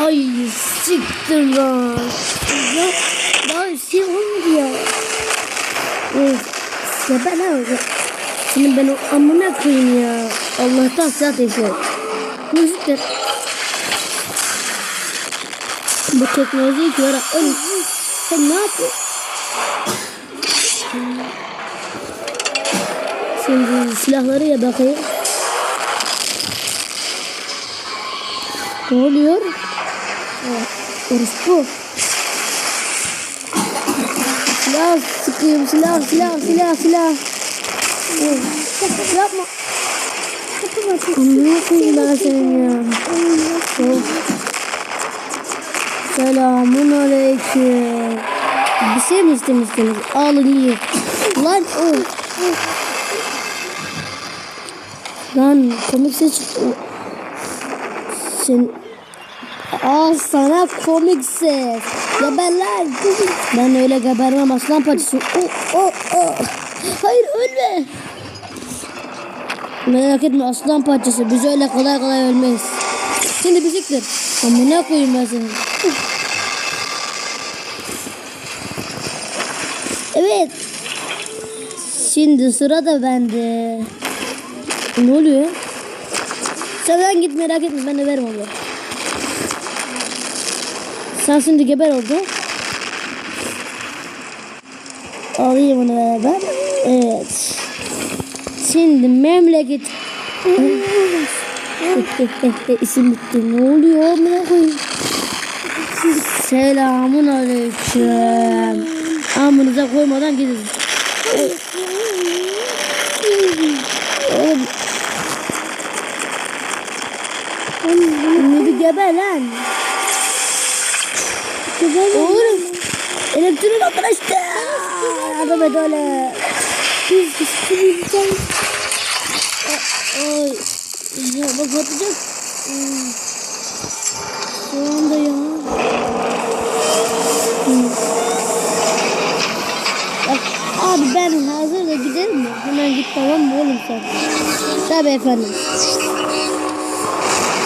Ay siktir lan. Ya daha şey olmadı ya. Evet. Ya ben ne Şimdi ben o amına koyayım ya. Allah'tan silah yapıyor. Müzikler. Bu teknolojiyi öğren. Oğlum sen ne yapıyorsun? Şimdi silahları ya bakayım. Ne oluyor? Orospu. Silah sıkıyorum silah silah silah silah. Yapma. Ne yapayım ben senin ya? Selamun aleyküm. Bir şey mi istemiştiniz? Alın yiyin. Lan o. Lan komik çıktı. Sen Al sana komik ses. Geber lan. Ben öyle gebermem aslan parçası. Oh, oh, oh. Hayır ölme. Merak etme aslan parçası. Biz öyle kolay kolay ölmeyiz. Şimdi biziktir. Amına koyayım ben seni. Evet. Şimdi sıra da bende. Ne oluyor? Sen git merak etme ben överim onu. Sen şimdi geber oldu. Alayım onu beraber. Evet. Şimdi memleket. İsim bitti. Ne oluyor? Amına koyayım. Selamun aleyküm. Amınıza koymadan gidin. Oğlum. Ne bir geber lan. Oğlum. Elektrik arkadaşlar. Yardım et öyle. Biz kıskıracağız. Ay. Ya bak atacak. Şu anda ya. Bak abi ben hazır da gidelim mi? Hemen git tamam mı oğlum sen? Tabii efendim.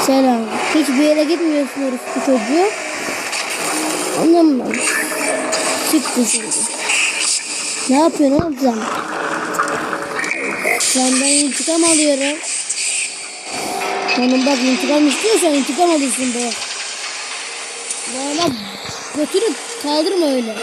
Selam. Hiçbir yere gitmiyorsunuz bu çocuğu. Anlamam. Çıktı şimdi. Ne yapıyorsun oğlum sen? Senden intikam alıyorum. Hanım bak intikam istiyorsan intikam alırsın be. Bana götürüp kaldırma öyle.